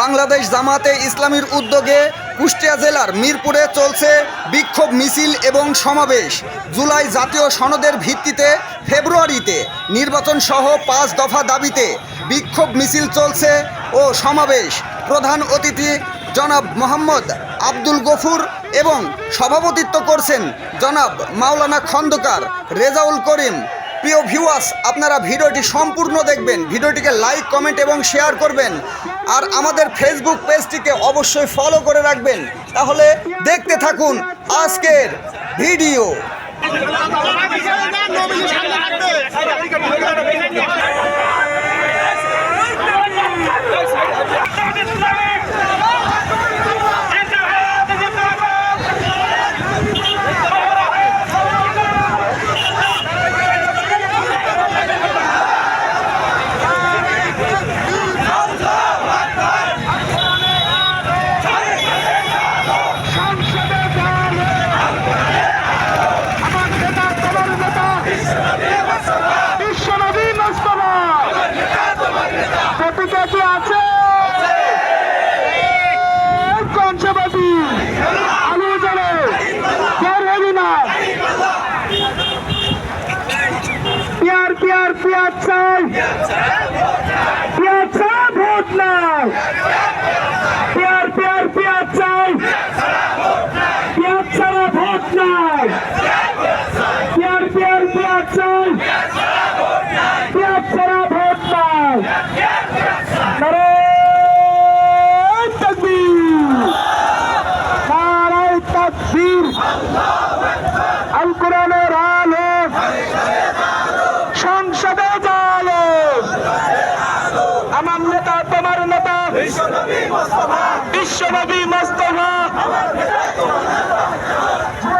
বাংলাদেশ জামাতে ইসলামীর উদ্যোগে কুষ্টিয়া জেলার মিরপুরে চলছে বিক্ষোভ মিছিল এবং সমাবেশ। জুলাই জাতীয় সনদের ভিত্তিতে ফেব্রুয়ারিতে নির্বাচন সহ পাঁচ দফা দাবিতে বিক্ষোভ মিছিল চলছে ও সমাবেশ। প্রধান অতিথি জনাব মোহাম্মদ আব্দুল গফুর এবং সভাপতিত্ব করছেন জনাব মাওলানা খন্দকার রেজাউল করিম। প্রিয় ভিউয়ার্স আপনারা ভিডিওটি সম্পূর্ণ দেখবেন। ভিডিওটিকে লাইক কমেন্ট এবং শেয়ার করবেন। আর আমাদের ফেসবুক পেজটিকে অবশ্যই ফলো করে রাখবেন। তাহলে দেখতে থাকুন আজকের ভিডিও সংসদে যান আমার নেতা তোমার নেতা বিশ্বনবী মোস্তফা প্রতিটা কি আছে কনসাবাদী আলু জলে কেয়ার হেবি না পিয়ার পিয়ার পিয়ার চাই পিয়ার ছাড়া ভোট নাই পিয়ার পিয়ার পিয়ার চাই। পেঁয়াজ ছাড়া ভোট নাই। পেঁয়াজ পেঁয়াজ পেঁয়াজ চাই। পেঁয়াজ ছাড়া ভোট নাই। সংসদে জালো আমার নেতা, তোমার বিশ্বনবী মোস্তফা। প্যার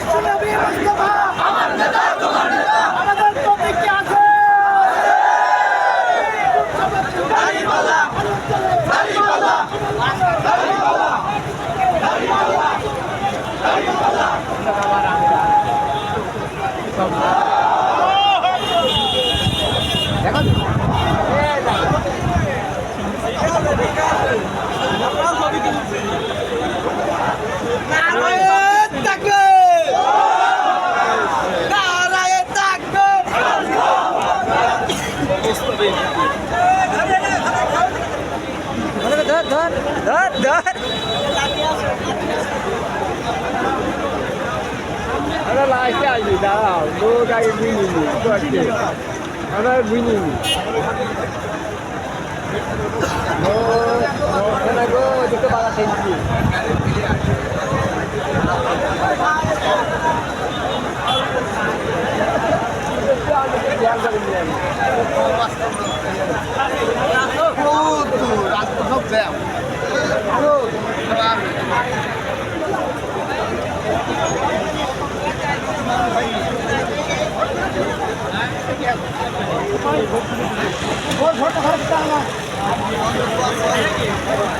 back tonight. আমরা লাস্টে আসবি দাঁড়াও লোক আগে বুঝিনি করছে আমরা বুঝিনি গো দেখতে পারা খেলছি ছোট